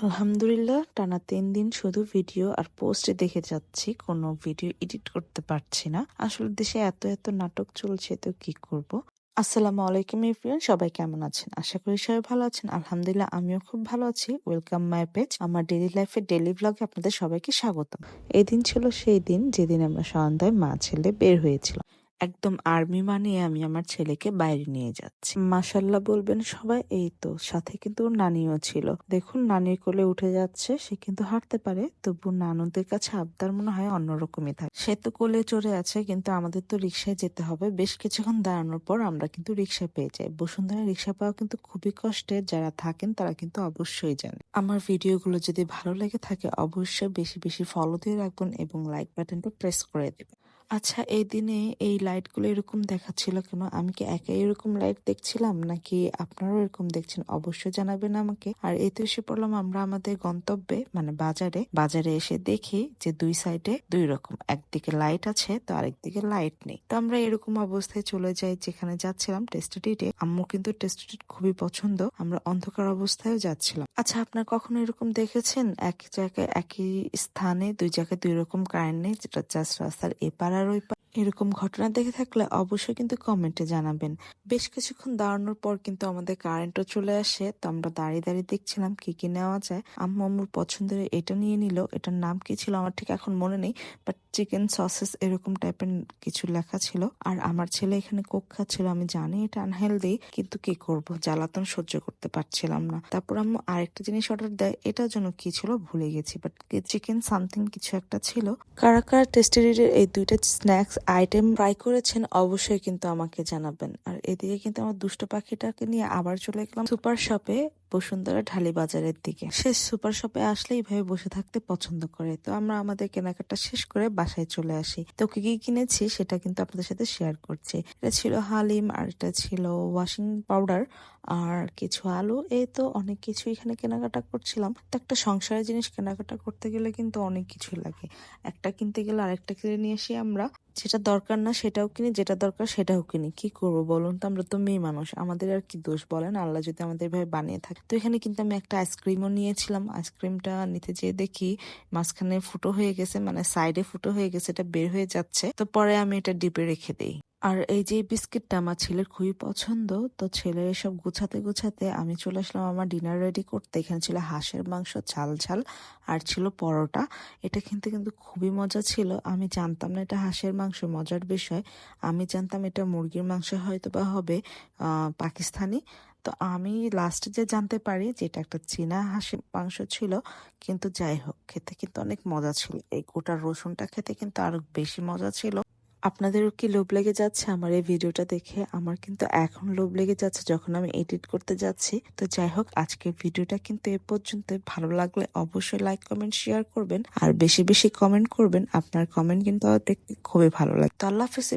আলহামদুলিল্লাহ, টানা তিন দিন শুধু ভিডিও আর পোস্টে দেখে যাচ্ছি, কোনো ভিডিও এডিট করতে পারছি না। আসলে দেশে এত এত নাটক চলছে, তো কি করব? আসসালামু আলাইকুম এভরিওয়ান, সবাই কেমন আছেন? আশা করি সবাই ভালো আছেন। আলহামদুলিল্লাহ, আমিও খুব ভালো আছি। ওয়েলকাম মাই পেজ আমার ডেলি লাইফের ডেলি ব্লগে আপনাদের সবাইকে স্বাগতম। এদিন ছিল সেই দিন যেদিন আমরা সন্ধ্যায় মা ছেলে বের হয়েছিলাম। একদম আর্মি বানিয়ে আমি আমার ছেলেকে বাইরে নিয়ে যাচ্ছি। মাসাল্লাহ বলবেন সবাই, এই তো সাথে কিন্তু ওর নানিও ছিল। দেখুন, নানির কোলে উঠে যাচ্ছে, সে কিন্তু হাঁটতে পারে, তবু নানুদের কাছে আবদার মনে হয় অন্যরকমই থাকে। সে তো কোলে চড়ে আছে, কিন্তু আমাদের তো রিক্সায় যেতে হবে। বেশ কিছুক্ষণ দাঁড়ানোর পর আমরা কিন্তু রিক্সা পেয়ে যাই। বসুন্ধরা রিক্সা পাওয়া কিন্তু খুবই কষ্টের, যারা থাকেন তারা কিন্তু অবশ্যই জানে আমার ভিডিওগুলো যদি ভালো লেগে থাকে, অবশ্যই বেশি বেশি ফলো দিয়ে রাখবেন এবং লাইক বাটনটা প্রেস করে দেবেন। আচ্ছা এই দিনে এই লাইটগুলো এরকম দেখাচ্ছিল কেন? আমি কি একাই এরকম লাইট দেখছিলাম? নাকি আপনারাও এরকম দেখছেন? অবশ্যই জানাবেন আমাকে। আর এতে এসে পড়লাম আমরা আমাদের গন্তব্যে মানে বাজারে। বাজারে এসে দেখি যে দুই সাইডে দুই রকম। একদিকে লাইট আছে, তো আরেকদিকে লাইট নেই। তো আমরা এরকম অবস্থায় চলে যাই যেখানে যাচ্ছিলাম টেস্টিটে আম্মু কিন্তু টেস্টিট খুবই পছন্দ। আমরা অন্ধকার অবস্থায় যাচ্ছিলাম। আচ্ছা আপনার কখনো এরকম দেখেছেন? এক জায়গায় একই স্থানে দুই জায়গায় দুই রকম কারেন্ট নেই, যেটা জাস্ট রাস্তার এপার আর ওই পার এরকম ঘটনা দেখে থাকলে অবশ্যই কিন্তু কমেন্টে জানাবেন। বেশ কিছুক্ষণ দাঁড়ানোর পর কিন্তু আমাদের কারেন্টও চলে আসে, তো আমরা দাঁড়িয়ে দাঁড়িয়ে দেখছিলাম কি কি নেওয়া যায়। আম্মু আম্মুর পছন্দের এটা নিয়ে নিল, এটার নাম কি ছিল আমার ঠিক এখন মনে নেই বাট চিকেন সসেস এরকম টাইপের কিছু লেখা ছিল। আর আমার ছেলে এখানে কোক খাচ্ছিল, আমি জানি এটা আনহেলদি কিন্তু কি করব, জ্বালাতন সহ্য করতে পারছিলাম না। তারপর আম্মু আরেকটা জিনিস অর্ডার দেয় এটার জন্য কি ছিল ভুলে গেছি বাট চিকেন সামথিং কিছু একটা ছিল। কারা কারা টেস্টেরিডের এই দুইটা স্ন্যাক্স আইটেম ট্রাই করেছেন, অবশ্যই কিন্তু আমাকে জানাবেন। আর এদিকে কিন্তু আমার দুষ্ট পাখিটাকে নিয়ে আবার চলে গেলাম সুপার শপে বসুন্ধরা ঢালি বাজারের দিকে। সে সুপার শপে আসলে এইভাবে বসে থাকতে পছন্দ করে। তো আমরা আমাদের কেনাকাটা শেষ করে বাসায় চলে আসি। তো কি কি কিনেছি সেটা কিন্তু আপনাদের সাথে শেয়ার করছি। এটা ছিল হালিম, আর এটা ছিল ওয়াশিং পাউডার আর কিছু আলু। এই তো অনেক কিছু এখানে কেনাকাটা করছিলাম। তো একটা সংসারের জিনিস কেনাকাটা করতে গেলে কিন্তু অনেক কিছু লাগে। একটা কিনতে গেলে আরেকটা কিনে নিয়ে আসি আমরা। যেটা দরকার না সেটাও কিনি, যেটা দরকার সেটাও কিনি। কি করব বলুন তো? আমরা তো মেয়ে মানুষ। আমাদের আর কি দোষ বলেন? আল্লাহ যদি আমাদের এভাবে বানিয়ে থাকে তো এখানে কিন্তু আমি একটা আইসক্রিমও নিয়েছিলাম। আইসক্রিমটা নিতে যেয়ে দেখি মাঝখানে ফুটো হয়ে গেছে মানে সাইডে ফুটো হয়ে গেছে, এটা বের হয়ে যাচ্ছে। তো পরে আমি এটা ডিপে রেখে দিই। আর এই যে বিস্কিটটা আমার ছেলের খুবই পছন্দ, তো ছেলের এসব গুছাতে গুছাতে আমি চলে আসলাম আমার ডিনার রেডি করতে। এখানে ছিল হাঁসের মাংস, ঝাল ঝাল, আর ছিল পরোটা। এটা কিন্তু কিন্তু খুবই মজা ছিল। আমি জানতাম না এটা হাঁসের মাংস, মজার বিষয়। আমি জানতাম এটা মুরগির মাংস হয়তো বা হবে পাকিস্তানি। তো আমি লাস্টে যে জানতে পারি যে এটা একটা চীনা হাঁসের মাংস ছিল, কিন্তু যাই হোক, খেতে কিন্তু অনেক মজা ছিল। এই গোটা রসুনটা খেতে কিন্তু আরও বেশি মজা ছিল। আপনাদেরও কি লোভ লেগে যাচ্ছে আমার এই ভিডিওটা দেখে? আমার কিন্তু এখন লোভ লেগে যাচ্ছে যখন আমি এডিট করতে যাচ্ছি। তো যাই হোক, আজকের ভিডিওটা কিন্তু এ পর্যন্ত ভালো লাগলে অবশ্যই লাইক কমেন্ট শেয়ার করবেন। আর বেশি বেশি কমেন্ট করবেন। আপনার কমেন্ট কিন্তু দেখতে খুবই ভালো লাগে তো আল্লাহ হাফিজ